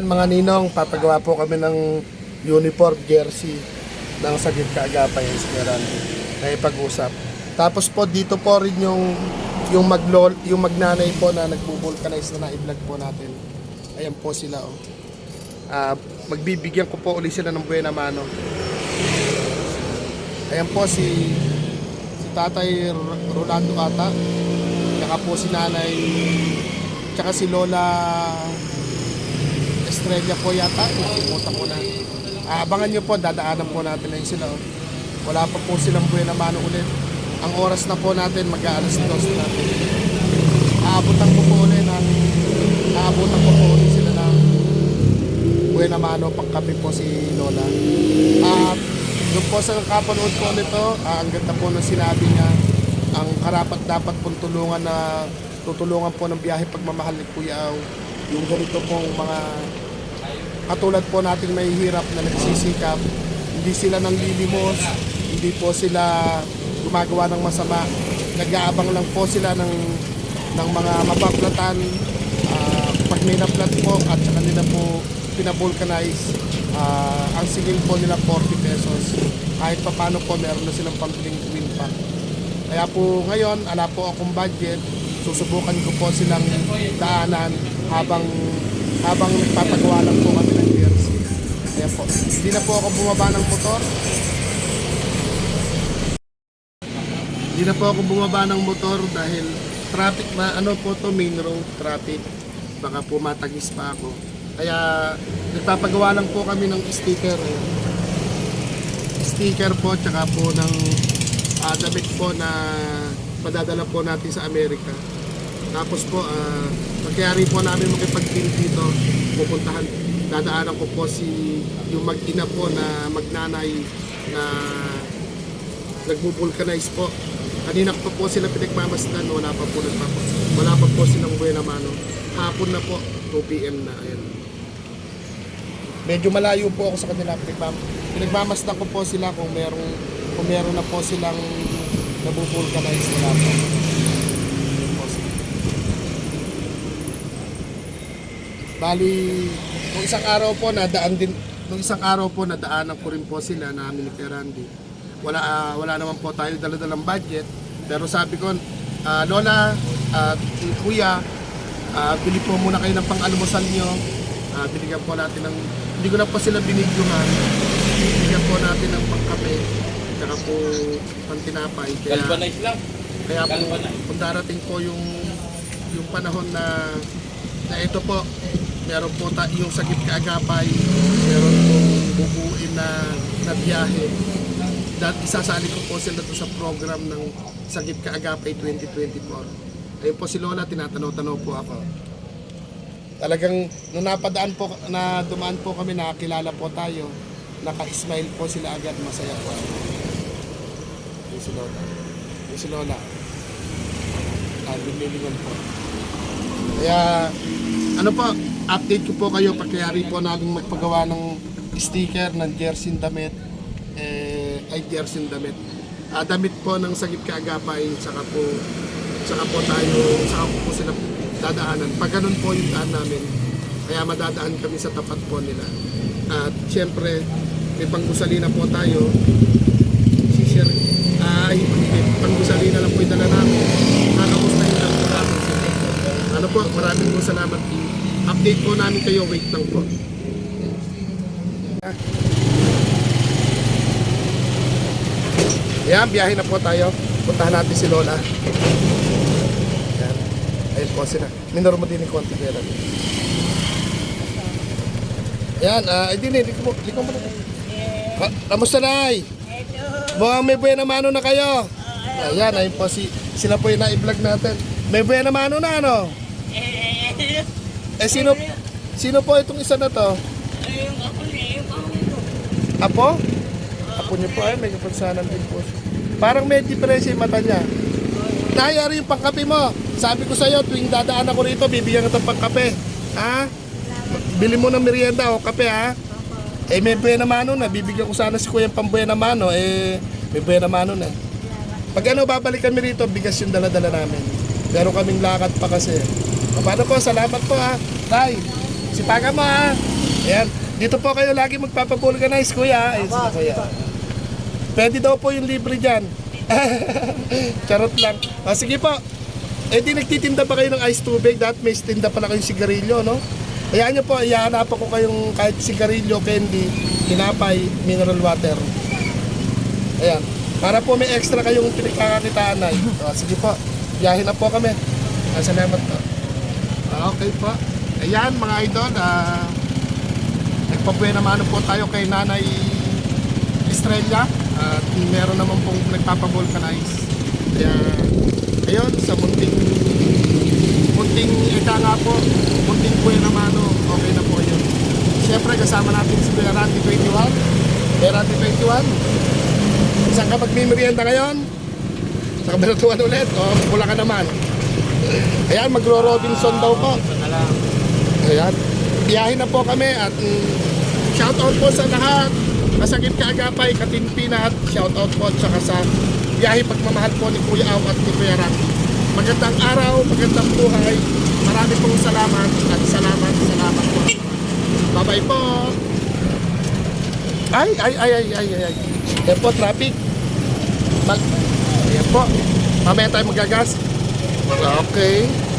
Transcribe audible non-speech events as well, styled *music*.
Yan mga ninong, papagawa po kami ng uniform jersey ng Sagip Kaagapay Esmeran na ipag-usap. Tapos po dito po rin yung yung maglol, yung magnanay po na nagbo-vulcanize na na-vlog po natin. Ayan po sila oh. Ah, magbibigyan ko po uli sila ng buena mano. Ayan po si si Tatay Rolando ata. Tsaka po si Nanay tsaka si Lola Estrella po yata. Nakalimutan ko na. Abangan nyo po, dadaanan po natin na sila. oh. Wala pa po silang buena mano ulit. Ang oras na po natin, mag-aalas dos natin. Aabutan ko po ulit ng aabutan ko po ulit sila ng buena mano pangkape po si Lola. At doon po sa kapanood ko nito, ah, ang ganda po ng sinabi niya, ang karapat dapat pong tulungan na tutulungan po ng biyahe pagmamahal ni Kuya. Yung ganito pong mga katulad po natin may hirap na nagsisikap, hindi sila nang lilimos, hindi po sila gumagawa ng masama, nag-aabang lang po sila ng, ng mga mapaplatan, Ah, pag may naplat po at saka nila po pinabulkanize, ah, ang singil po nila 40 pesos. Kahit pa paano po meron na silang pambiling twin pack. Kaya po ngayon, ala po akong budget, susubukan ko po silang daanan habang habang nagpapagawa lang po kami ng jersey. Kaya po, hindi na po ako bumaba ng motor. Hindi na po ako bumaba ng motor dahil traffic na ano po to main road traffic. Baka po matagis pa ako. Kaya nagpapagawa lang po kami ng sticker. Ayan. Sticker po tsaka po ng ah, damit po na padadala po natin sa Amerika. Tapos po, uh, pagkayari po namin makipag-deal dito, pupuntahan, dadaanan ko po si yung mag-ina po na magnanay na nagbo-vulcanize po. Kanina pa po sila pinagmamasdan, wala pa po. Wala pa po silang buena mano. Hapon na po, 2 p.m. na. Ayan. Medyo malayo po ako sa kanila. Pinagmam pinagmamasdan ko po sila kung merong kung meron na po silang nabubulkanize na po. Ayan po sila. Bali, nung isang araw po nadaan din nung isang araw po nadaanan ko rin po sila namin ni Randy. Wala ah, wala naman po tayo dala-dalang budget, pero sabi ko, ah, Lola at Kuya, ah, bili po muna kayo ng pang-almusal nyo. Ah, binigyan po natin ng hindi ko na po sila binigyan. Binigyan po natin ng pangkape, tsaka po pantinapay. Kaya, Galvanize lang. kaya po, Galvanize. kung darating po yung yung panahon na na ito po, meron po ta yung sagip kaagapay, meron po bubuin na, na biyahe. Dahil isasali ko po sila to sa program ng Sagip Kaagapay 2024. Ayun po si Lola, tinatanaw-tanaw po ako. Talagang nung napadaan po, na dumaan po kami, nakakilala po tayo, naka-smile po sila agad, masaya po. Ayun si Lola. Ayun si Lola. Ah, po. Kaya, ano po, update ko po kayo pagkayari po namin magpagawa ng sticker ng jersey damit, eh, ay jersey damit. Ah, damit po ng Sagip Kaagapay, saka po, saka po tayo, saka po, po sila dadaanan. Pag ganun po yung daan namin, kaya madadaan kami sa tapat po nila. At syempre, may panggusalina po tayo, si Sir, ay, may panggusalina lang po yung dala namin. Kakamustahin lang po namin sila. Ano po, maraming po salamat. Update po namin kayo, wait lang po. Yan, biyahe na po tayo. Puntahan natin si Lola. Yan. Ayun po sila. Minor mo din yung konti kaya lang. Yan, ah, uh, hindi na, hindi ko mo, hindi ko mo na. Kamusta na ay? Mukhang may buena mano na kayo. Ayan, ayun po si, sila po yung na-vlog natin. May buena mano na ano? Eh *laughs* sino, sino po itong isa na to? Apo? Apo niyo po ay may kapansanan din po. Parang may diferensya yung mata niya. Nayari yung pangkape mo. Sabi ko sa'yo, tuwing dadaan ako rito, bibigyan kita ng pangkape. Ha? Bili mo ng merienda o kape ha? Eh may buena mano na, bibigyan ko sana si Kuya ng pambuena mano, eh may buena mano na. Pag ano, babalik kami rito, bigas yung dala-dala namin. Meron kaming lakad pa kasi. O, paano po, salamat po ha. Tay, Sipagan mo ha. Ayan. Dito po kayo lagi magpapavulcanize, kuya. Ayun sila, kuya. Pwede daw po yung libre dyan. *laughs* Charot lang. O, sige po. Eh di nagtitinda pa kayo ng ice tubig, dahil may tinda pala kayong sigarilyo, no? Hayaan nyo po, ihanap ko kayong kahit sigarilyo, candy, tinapay, mineral water. Ayan. Para po may extra kayong pinagkakakitaan na. O, sige po, biyahe na po kami. Ah, salamat po. Ah, okay po. Ayan mga idol, ah, nagpabuhay naman po tayo kay Nanay Estrella at meron naman pong nagpapavulcanize. Kaya, ayun, sa munting munting ika nga po, munting buhay naman, oh, okay na po yun. Siyempre, kasama natin si Randy 21. Kuya Randy 21. Saan ka magmimerienda ngayon? Sa kabilatuan ulit? O, wala ka naman. Ayan, magro-Robinson daw po. Ayan. Biyahe na po kami at mm, shout out po sa lahat. Masakit ka agapay, katimpi na at shout out po at saka sa biyahe pagmamahal po ni Kuya Aw at ni Kuya Randy. Magandang araw, magandang buhay. Marami pong salamat at salamat, salamat po. Bye-bye po. Ay, ay, ay, ay, ay, ay, ay. Yan po, traffic. Mag Ayan po. Mamaya tayo magagas. Okay.